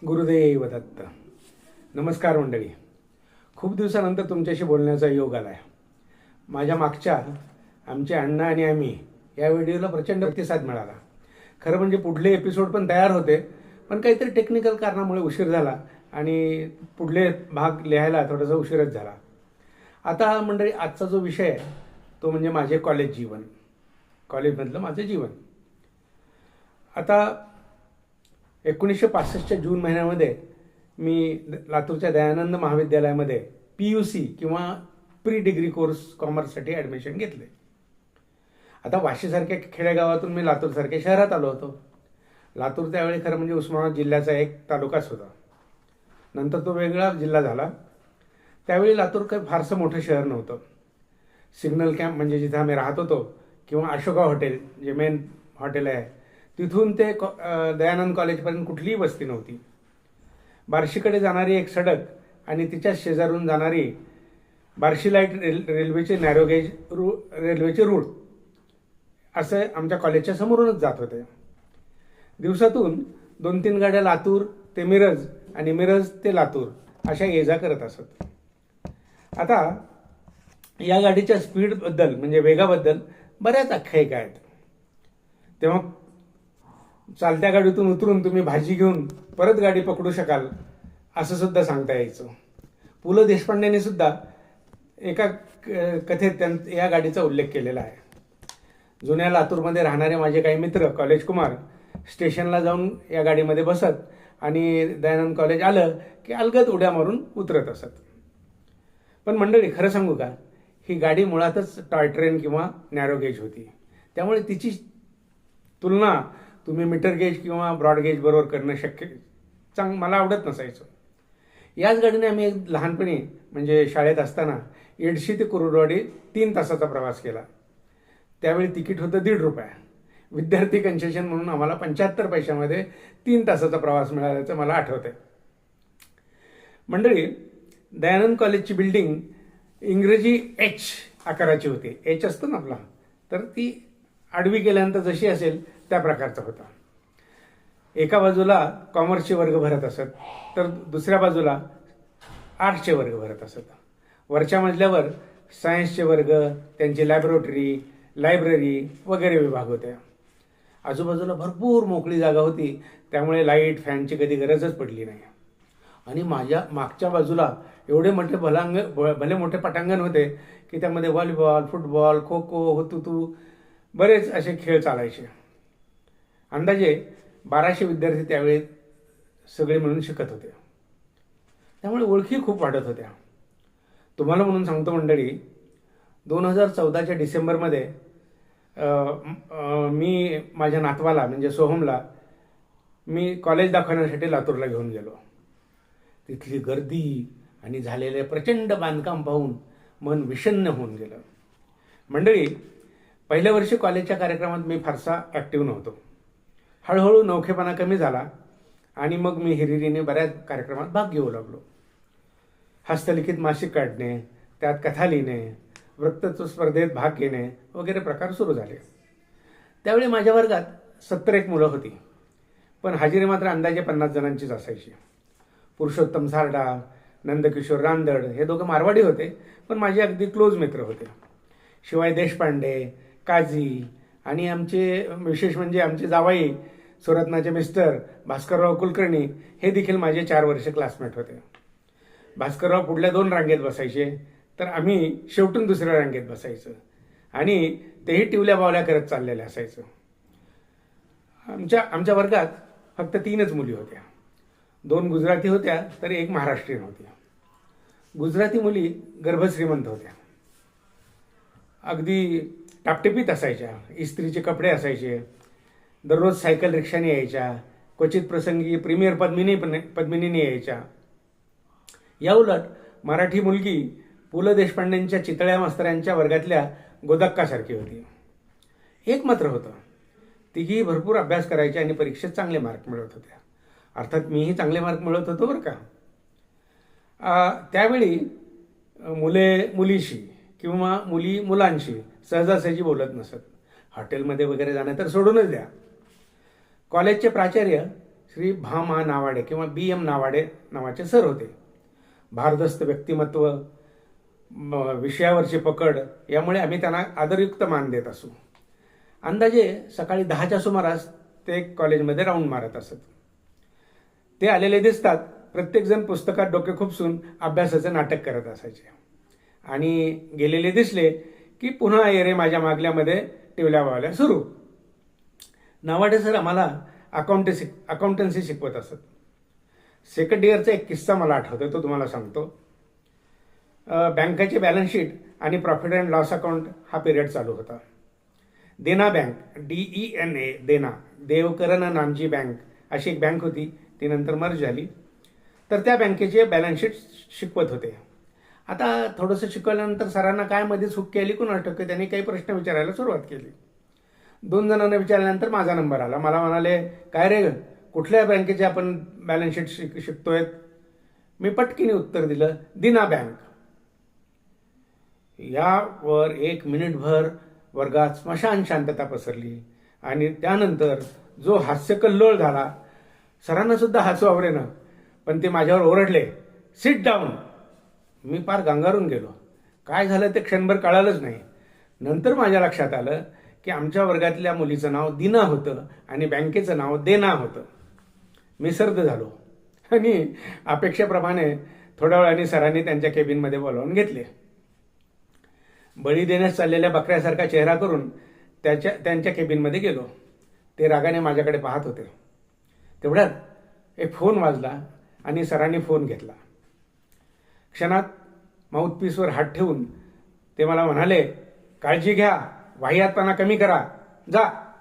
गुरुदेव दत्त. नमस्कार मंडळी. खूप दिवसानंतर तुमच्याशी बोलण्याचा योग आला आहे माझ्या मागच्या आमचे अण्णा आणि आम्ही या व्हिडिओला प्रचंड प्रतिसाद मिळाला. खरं म्हणजे पुढले एपिसोड पण तयार होते पण काहीतरी टेक्निकल कारणामुळे उशीर झाला आणि पुढले भाग लिहायला थोडासा उशीरच झाला. आता मंडळी आजचा जो विषय आहे तो म्हणजे माझे कॉलेज जीवन. कॉलेजमधलं माझं जीवन. आता एकोणीसशे पासष्टच्या जून महिन्यामध्ये मी लातूरच्या दयानंद महाविद्यालयामध्ये पी यू सी किंवा प्री डिग्री कोर्स कॉमर्ससाठी ॲडमिशन घेतले. आता वाशीसारख्या खेडेगावातून मी लातूरसारख्या शहरात आलो होतो. लातूर त्यावेळी खरं म्हणजे उस्मानाबाद जिल्ह्याचा एक तालुकाच होता. नंतर तो वेगळा जिल्हा झाला. त्यावेळी लातूर काही फारसं मोठं शहर नव्हतं. सिग्नल कॅम्प म्हणजे जिथे आम्ही राहत होतो किंवा अशोका हॉटेल जे मेन हॉटेल आहे तिथून ते कॉ- दयानंद कॉलेजपर्यंत कुठलीही वस्ती नव्हती. बार्शीकडे जाणारी एक सडक आणि तिच्याच शेजारून जाणारी बार्शी लाइट रेल रेल्वेचे नॅरोगेज रू रेल्वेचे रूळ असं आमच्या कॉलेजच्या समोरूनच जात होते. दिवसातून दोन तीन गाड्या लातूर ते मिरज आणि मिरज ते लातूर अशा ये जा करत असत. आता या गाडीच्या स्पीडबद्दल म्हणजे वेगाबद्दल बऱ्याच आख्यायिका आहेत. तेव्हा चालत्या गाडीतून उतरून तुम्ही भाजी घेऊन परत गाडी पकडू शकाल असं सुद्धा सांगता यायचं. पु ल देशपांडेने सुद्धा एका क- कथेत त्यां या गाडीचा उल्लेख केलेला आहे. जुन्या लातूरमध्ये राहणारे माझे काही मित्र कॉलेज कुमार स्टेशनला जाऊन या गाडीमध्ये बसत आणि दयानंद कॉलेज आलं की अलगद उड्या मारून उतरत असत. पण मंडळी खरं सांगू का? ही गाडी मुळातच टॉय ट्रेन किंवा नॅरोगेज होती. त्यामुळे तिची तुलना तुम्ही मीटर गेज किंवा ब्रॉड गेज बरोबर करणं शक्य चांग मला आवडत नसायचं. याच गाडीने आम्ही लहानपणी म्हणजे शाळेत असताना एडशी ते कुरुडवाडी तीन तासाचा प्रवास केला. त्यावेळी तिकीट होतं दीड रुपया. विद्यार्थी कन्सेशन म्हणून आम्हाला पंच्याहत्तर पैशामध्ये तीन तासाचा प्रवास मिळाल्याचं मला आठवतंय. मंडळी दयानंद कॉलेजची बिल्डिंग इंग्रजी एच आकाराची होती. एच असतं ना आपला. तर ती आडवी केल्यानंतर जशी असेल त्या प्रकारचा होता. एका बाजूला कॉमर्सचे वर्ग भरत असत तर दुसऱ्या बाजूला आर्ट्सचे वर्ग भरत असत. वरच्या मजल्यावर सायन्सचे वर्ग त्यांची लॅबोरेटरी लायब्ररी वगैरे विभाग होते. आजूबाजूला भरपूर मोकळी जागा होती त्यामुळे लाइट फॅनची कधी गरजच पडली नाही. आणि माझ्या मागच्या बाजूला एवढे मोठे भलांग भ- भले मोठे पटांगण होते की त्यामध्ये व्हॉलीबॉल फुटबॉल खो खो हुतुतू बरेच असे खेळ चालायचे. अंदाजे बाराशे विद्यार्थी त्यावेळी सगळे मिळून शिकत होते. त्यामुळे ओळखी खूप वाढत होत्या. तुम्हाला म्हणून सांगतो मंडळी दोन हजार चौदाच्या डिसेंबरमध्ये मी माझ्या नातवाला म्हणजे सोहमला मी कॉलेज दाखवण्यासाठी लातूरला घेऊन गेलो. तिथली गर्दी आणि झालेले प्रचंड बांधकाम पाहून मन विषण्ण होऊन गेलं. मंडळी पहिल्या वर्षी कॉलेजच्या कार्यक्रमात मी फारसा ॲक्टिव्ह नव्हतो. हळूहळू नौखेपणा कमी झाला आणि मग मी हिरिरीने बऱ्याच कार्यक्रमात भाग घेऊ लागलो. हस्तलिखित मासिक काढणे त्यात कथा लिहिणे वृत्तत्व स्पर्धेत भाग घेणे वगैरे प्रकार सुरू झाले. त्यावेळी माझ्या वर्गात सत्तर एक मुलं होती. पण हजेरी मात्र अंदाजे पन्नास जणांचीच असायची. पुरुषोत्तम सारडा नंदकिशोर रांदड हे दोघं मारवाडी होते पण माझे अगदी क्लोज मित्र होते. शिवाय देशपांडे काझी आणि आमचे विशेष म्हणजे आमचे जावाई सुरत्नाचे मिस्टर भास्करराव कुलकर्णी हे देखील माझे चार वर्ष क्लासमेट होते. भास्करराव पुढल्या दोन रांगेत बसायचे तर आम्ही शेवटून दुसऱ्या रांगेत बसायचं आणि तेही टिवल्या बावल्या करत चाललेले असायचं. आमच्या आमच्या वर्गात फक्त तीनच मुली होत्या. दोन गुजराती होत्या तर एक महाराष्ट्रीयन होती. गुजराती मुली गर्भश्रीमंत होत्या. अगदी टापटिपीत असायच्या इस्त्रीचे कपडे असायचे दररोज सायकल रिक्षाने यायच्या क्वचित प्रसंगी प्रीमियर पद्मिनी पद्मिनीने यायच्या. या उलट मराठी मुलगी पु ल देशपांडेंच्या चितळ्या मास्तरांच्या वर्गातल्या गोदक्कासारखी होती. एक मात्र होतं. तिघी भरपूर अभ्यास करायच्या आणि परीक्षेत चांगले मार्क मिळवत होत्या अर्थात मीही चांगले मार्क मिळवत होतो बरं का. त्यावेळी मुले मुलीशी किंवा मुली मुलांशी सहजासहजी बोलत नसत. हॉटेलमध्ये वगैरे जाणं तर सोडूनच द्या. कॉलेजचे प्राचार्य श्री भा महा नावाडे किंवा बी एम नावाडे नावाचे सर होते. भारदस्त व्यक्तिमत्व म- विषयावरची पकड यामुळे आम्ही त्यांना आदरयुक्त मान देत असू. अंदाजे सकाळी दहाच्या सुमारास ते कॉलेजमध्ये राऊंड मारत असत. ते आलेले दिसतात प्रत्येकजण पुस्तकात डोके खुपसून अभ्यासाचं नाटक करत असायचे. आणि गेलेले दिसले की पुन्हा येरे माझ्या मागल्यामध्ये टिवल्या वावल्या सुरू. नावाडे सर आम्हाला अकाउंटन्सी अकाउंटन्सी शिकवत असत. सेकंड इयरचा एक किस्सा मला आठवतो तो तुम्हाला सांगतो. बँकेचे बॅलन्स शीट आणि प्रॉफिट अँड लॉस अकाउंट हा पिरियड चालू होता. Dena bank D E N A Dena Devkaran Namchi bank अशी एक बँक होती ती नंतर मर्ज झाली. तर त्या बँकेचे बॅलन्स शीट शिकवत होते. आता थोडंसं शिकवल्यानंतर सरांना काय मध्ये चूक केली कोण टक्के त्यांनी काही प्रश्न विचारायला सुरुवात केली. दोन जणांना विचारल्यानंतर माझा नंबर आला. मला म्हणाले काय रे कुठल्या बँकेचे आपण बॅलन्स शीट शिक शिकतोय? मी पटकीने उत्तर दिलं दिना बँक. यावर एक मिनिटभर वर्गात स्मशान शांतता पसरली आणि त्यानंतर जो हास्यकल्लोळ झाला सरांना सुद्धा हसू आवरेना पण ते माझ्यावर ओरडले सिट डाऊन मी फार गांगारून गेलो. काय झालं ते क्षणभर कळालंच नाही. नंतर माझ्या लक्षात आलं की आमच्या वर्गातल्या मुलीचं नाव दिना होतं आणि बँकेचं नाव देना होतं. मी सर्द झालो. आणि अपेक्षेप्रमाणे थोड्या वेळाने सरांनी त्यांच्या केबिनमध्ये बोलावून घेतले. बळी देण्यास चाललेल्या बकऱ्यासारखा चेहरा करून त्याच्या त्यांच्या केबिनमध्ये गेलो. ते रागाने माझ्याकडे पाहत होते. तेवढ्यात एक फोन वाजला आणि सरांनी फोन घेतला. क्षणात माउथपीसवर हात ठेवून ते मला म्हणाले काळजी घ्या. वाह्यातपणा कमी करा. जा.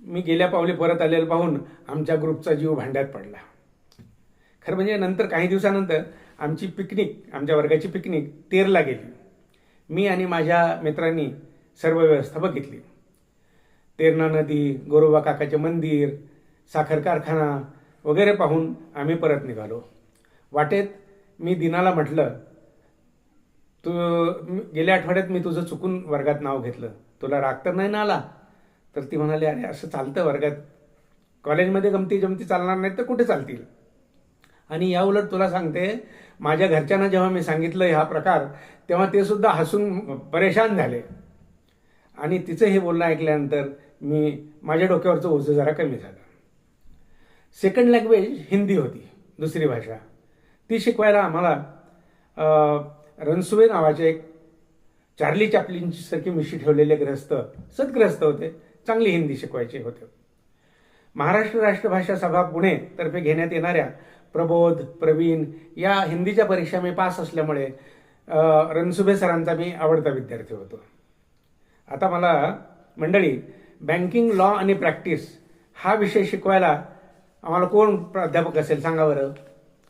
मी गेल्या पावली परत आलेलं पाहून आमच्या ग्रुपचा जीव भांड्यात पडला. खरं म्हणजे नंतर काही दिवसानंतर आमची पिकनिक आमच्या वर्गाची पिकनिक तेरला गेली. मी आणि माझ्या मित्रांनी सर्व व्यवस्था बघितली तेरणा नदी गोरोबा काकाचे मंदिर साखर कारखाना वगैरे पाहून आम्ही परत निघालो. वाटेत मी दिनाला म्हटलं तू गेल्या आठवड्यात मी तुझं चुकून वर्गात नाव घेतलं. तुला राग तर नाही ना आला? तर ती म्हणाली अरे असं चालतं वर्गात. कॉलेजमध्ये गमती जमती चालणार नाही तर कुठे चालतील? आणि या उलट तुला सांगते माझ्या घरच्यांना जेव्हा मी सांगितलं हा प्रकार तेव्हा ते सुद्धा हसून परेशान झाले. आणि तिचं हे बोलणं ऐकल्यानंतर मी माझ्या डोक्यावरचं ओझं जरा कमी झालं. सेकंड लँग्वेज हिंदी होती दुसरी भाषा. ती शिकवायला आम्हाला रणसुवे नावाचे एक चार्ली चॅपलिनची सारखी मिशी ठेवलेले ग्रस्त सद्ग्रस्त होते. चांगली हिंदी शिकवायचे होते. महाराष्ट्र राष्ट्रभाषा सभा पुणे तर्फे घेण्यात येणाऱ्या प्रबोध प्रवीण या हिंदीच्या परीक्षा मी पास असल्यामुळे रणसुभे सरांचा मी आवडता विद्यार्थी होतो. आता मला मंडळी बँकिंग लॉ आणि प्रॅक्टिस हा विषय शिकवायला आम्हाला कोण प्राध्यापक असेल सांगा बरं.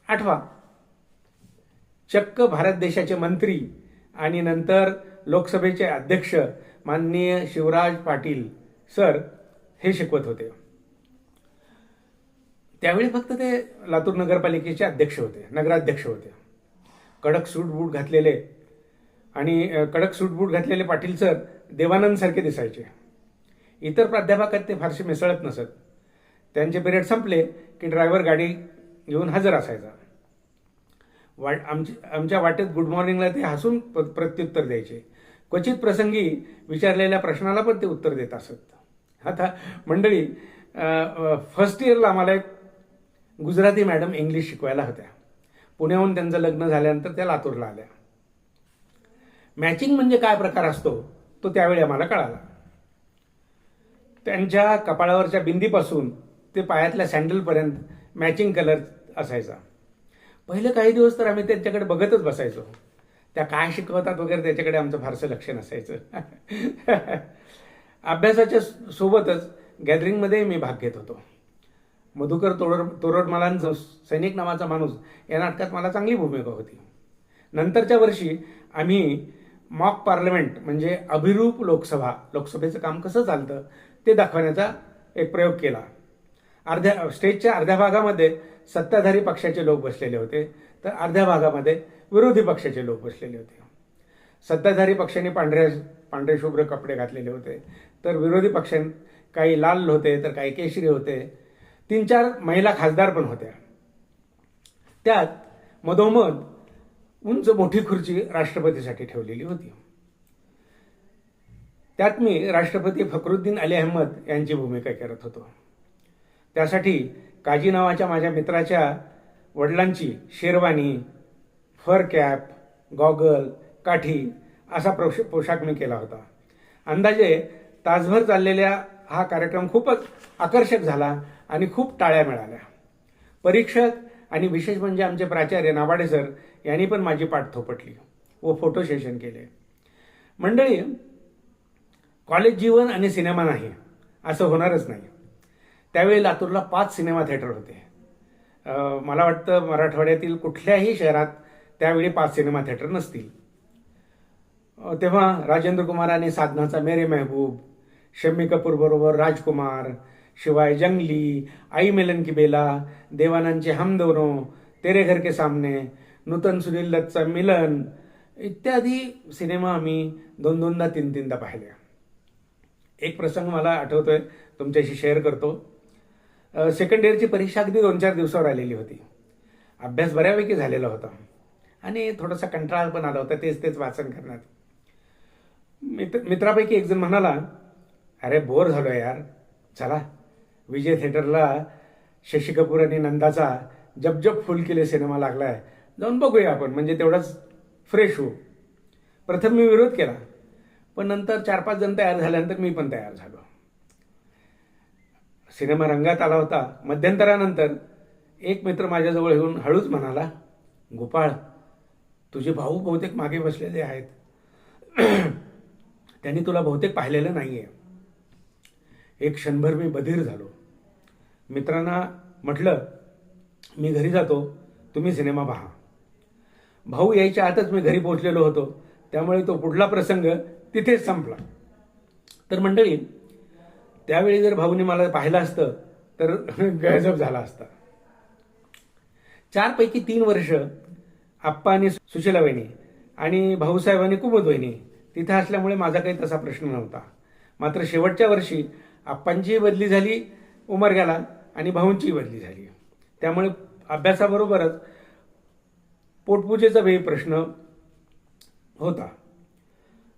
आठवा चक्क भारत देशाचे मंत्री आणि नंतर लोकसभेचे अध्यक्ष माननीय शिवराज पाटील सर हे शिकवत होते. त्यावेळी फक्त ते लातूर नगरपालिकेचे अध्यक्ष होते नगराध्यक्ष होते. कडक सूट बूट घातलेले आणि कडक सूट बूट घातलेले पाटील सर देवानंदसारखे दिसायचे. इतर प्राध्यापकात ते फारसे मिसळत नसत. त्यांचे पिरियड संपले की ड्रायव्हर गाडी घेऊन हजर असायचा. वाट आमची आमच्या वाटेत गुड मॉर्निंगला ते हसून प्रत्युत्तर द्यायचे. क्वचित प्रसंगी विचारलेल्या प्रश्नाला पण ते उत्तर देत असत. आता मंडळी फर्स्ट इयरला आम्हाला एक गुजराती मॅडम इंग्लिश शिकवायला होत्या. पुण्याहून त्यांचं लग्न झाल्यानंतर त्या लातूरला आल्या. मॅचिंग म्हणजे काय प्रकार असतो तो त्यावेळी आम्हाला कळाला. त्यांच्या कपाळावरच्या बिंदीपासून ते पायातल्या सँडलपर्यंत मॅचिंग कलर असायचा. पहिले काही दिवस तर आम्ही त्यांच्याकडे बघतच बसायचो. त्या काय शिकवतात वगैरे त्याच्याकडे आमचं फारसं लक्ष नसायचं. अभ्यासाच्या सोबतच गॅदरिंगमध्ये मी भाग घेत होतो. मधुकर तोरड तोरडमालांचं सैनिक नावाचा माणूस या नाटकात मला चांगली भूमिका होती. नंतरच्या वर्षी आम्ही मॉक पार्लमेंट म्हणजे अभिरूप लोकसभा लोकसभेचं काम कसं चालतं ते दाखवण्याचा एक प्रयोग केला. अर्ध्या स्टेजच्या अर्ध्या भागामध्ये सत्ताधारी पक्षाचे लोक बसलेले होते. तर अर्ध्या भागामध्ये विरोधी पक्षाचे लोक बसलेले होते. सत्ताधारी पक्षांनी पांढऱ्या पांढरे शुभ्र कपडे घातलेले होते. तर विरोधी पक्षां काही लाल होते तर काही केशरी होते. तीन चार महिला खासदार पण होत्या. त्यात मधोमध उंच मोठी खुर्ची राष्ट्रपतीसाठी ठेवलेली होती. त्यात मी राष्ट्रपती फखरुद्दीन अली अहमद यांची भूमिका करत होतो. त्यासाठी काजी नावाच्या माझ्या मित्राच्या वडिलांची शेरवानी फर कॅप गॉगल काठी असा प्रोश पोशाख मी केला होता. अंदाजे तासभर चाललेल्या हा कार्यक्रम खूपच आकर्षक झाला आणि खूप टाळ्या मिळाल्या. परीक्षक आणि विशेष म्हणजे आमचे प्राचार्य नाबाडे सर यांनी पण माझी पाठ थोपटली व फोटो सेशन केले. मंडळी कॉलेज जीवन आणि सिनेमा नाही असं होणारच नाही. त्यावेळी लातूरला पाच सिनेमा थिएटर होते. मला वाटतं मराठवाड्यातील कुठल्याही शहरात त्यावेळी पाच सिनेमा थिएटर नसतील. तेव्हा राजेंद्र कुमाराने आणि साधनाचा मेरे मेहबूब शम्मी कपूर बरोबर राजकुमार शिवाय जंगली आई मेलन की बेला देवानंदचे हम दोनो तेरे घर के सामने नूतन सुनील दत्तचा मिलन इत्यादी सिनेमा आम्ही दोन दोनदा तीन तीनदा पाहिल्या. एक प्रसंग मला आठवतोय तुमच्याशी शेअर करतो. सेकंड इयरची परीक्षा अगदी दोन चार दिवसावर आलेली होती. अभ्यास बऱ्यापैकी झालेला होता. आणि थोडासा कंटाळा पण आला होता तेच तेच वाचन करण्यात. मित्र मित्रापैकी एक जण म्हणाला अरे बोर झालो यार. चला विजय थिएटरला शशी कपूर आणि नंदाचा जब जब फुल केले सिनेमा लागलाय. जाऊन बघूया आपण म्हणजे तेवढाच फ्रेश होऊ. प्रथम मी विरोध केला पण नंतर चार पाच जण तयार झाल्यानंतर मी पण तयार झालो. सिनेमा रंगात आला होता. मध्यंतरानंतर एक मित्र माझ्याजवळ येऊन हळूच म्हणाला गोपाळ तुझे भाऊ बहुतेक मागे बसलेले आहेत. त्यांनी तुला बहुतेक पाहिलेलं नाही आहे एक क्षणभर मी बधीर झालो. मित्रांना म्हटलं मी घरी जातो तुम्ही सिनेमा पहा. भाऊ यायच्या आतच मी घरी पोहोचलेलो होतो. त्यामुळे तो पुढला प्रसंग तिथेच संपला. तर मंडळी त्यावेळी जर भाऊने मला पाहिलं असतं तर गळजब झाला असता. चार पैकी तीन वर्ष आप्पा आणि सुशीला वहिनी आणि भाऊसाहेबांनी कुमद वहिनी तिथे असल्यामुळे माझा काही तसा प्रश्न नव्हता. मात्र शेवटच्या वर्षी आप्पांचीही बदली झाली उमरग्याला आणि भाऊंचीही बदली झाली. त्यामुळे अभ्यासाबरोबरच पोटपूजेचा वेळी प्रश्न होता.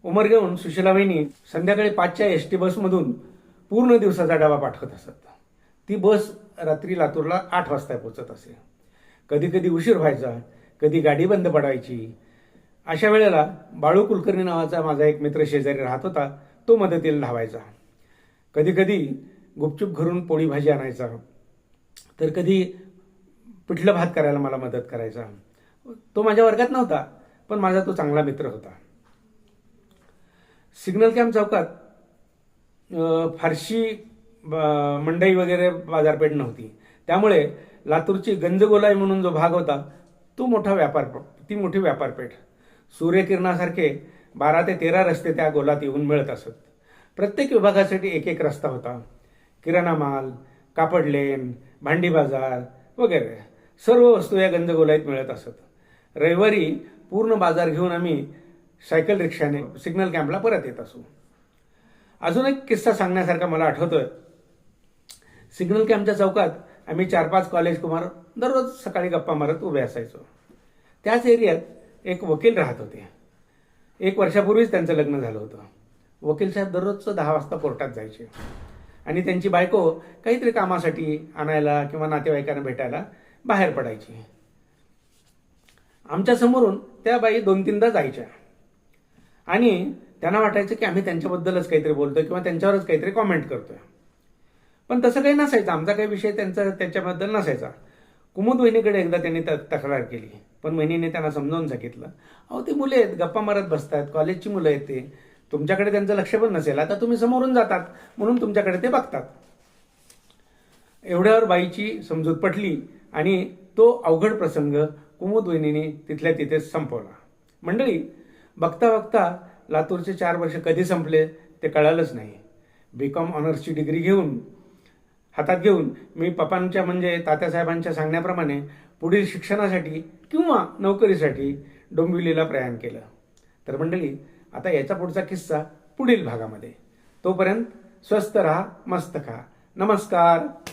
उमरग्याहून सुशीला वहिनी संध्याकाळी पाचच्या एस टी बसमधून पूर्ण दिवसाचा डबा पाठवत असत. ती बस रात्री लातूरला आठ वाजता पोचत असे. कधी कधी उशीर व्हायचा कधी गाडी बंद पडायची. अशा वेळेला बाळू कुलकर्णी नावाचा माझा एक मित्र शेजारी राहत होता तो मदतीला धावायचा. कधी कधी गुपचूप घरून पोळी भाजी आणायचा. तर कधी पिठलं भात करायला मला मदत करायचा. तो माझ्या वर्गात नव्हता पण माझा तो चांगला मित्र होता. सिग्नल कॅम्प चौकात फारशी ब- मंडई वगैरे बाजारपेठ नव्हती. त्यामुळे लातूरची गंजगोलाई म्हणून जो भाग होता तो मोठा व्यापार ती मोठी व्यापारपेठ. सूर्यकिरणासारखे बारा ते तेरा रस्ते त्या गोलात येऊन मिळत असत. प्रत्येक विभागासाठी एक एक रस्ता होता. किराणा माल कापड लेन भांडी बाजार वगैरे सर्व वस्तू या गंजगोलाईत मिळत असत. रविवारी पूर्ण बाजार घेऊन आम्ही सायकल रिक्षाने सिग्नल कॅम्पला परत येत असू. अजून एक किस्सा सांगण्यासारखा मला आठवतोय. सिग्नल कॅम्पच्या चौकात आम्ही चार पाच कॉलेज कुमार दररोज सकाळी गप्पा मारत उभे असायचो. त्याच एरियात एक वकील राहत होते. एक वर्षापूर्वीच त्यांचं लग्न झालं होतं. वकील साहेब दररोजचं दहा वाजता कोर्टात जायचे. आणि त्यांची बायको काहीतरी कामासाठी आणायला किंवा नातेवाईकांना भेटायला बाहेर पडायची. आमच्या समोरून त्या बाई दोन तीनदा जायच्या. आणि त्यांना वाटायचं की आम्ही त्यांच्याबद्दलच काहीतरी बोलतोय किंवा त्यांच्यावरच काहीतरी कॉमेंट करतोय. पण तसं काही नसायचं. आमचा काही विषय त्यांचा त्याच्याबद्दल नसायचा. कुमुद वहिनीकडे एकदा त्यांनी तक्रार केली. पण वहिनीने त्यांना समजावून सांगितलं. अहो ती मुले आहेत गप्पा मारत बसतात कॉलेजची मुलं आहेत ते. तुमच्याकडे त्यांचं लक्ष पण नसेल. आता तुम्ही समोरून जातात म्हणून तुमच्याकडे ते बघतात. एवढ्यावर बाईची समजूत पटली आणि तो अवघड प्रसंग कुमुद वहिनीने तिथल्या तिथेच संपवला. मंडळी बघता बघता लातूरचे चार वर्ष कधी संपले ते कळालंच नाही. बी कॉम ऑनर्सची डिग्री घेऊन हातात घेऊन मी पप्पांच्या म्हणजे तात्यासाहेबांच्या सांगण्याप्रमाणे पुढील शिक्षणासाठी किंवा नोकरीसाठी डोंबिवलीला प्रयाण केलं. तर मंडळी आता याचा पुढचा किस्सा पुढील भागामध्ये. तोपर्यंत स्वस्त राहा मस्त खा. नमस्कार!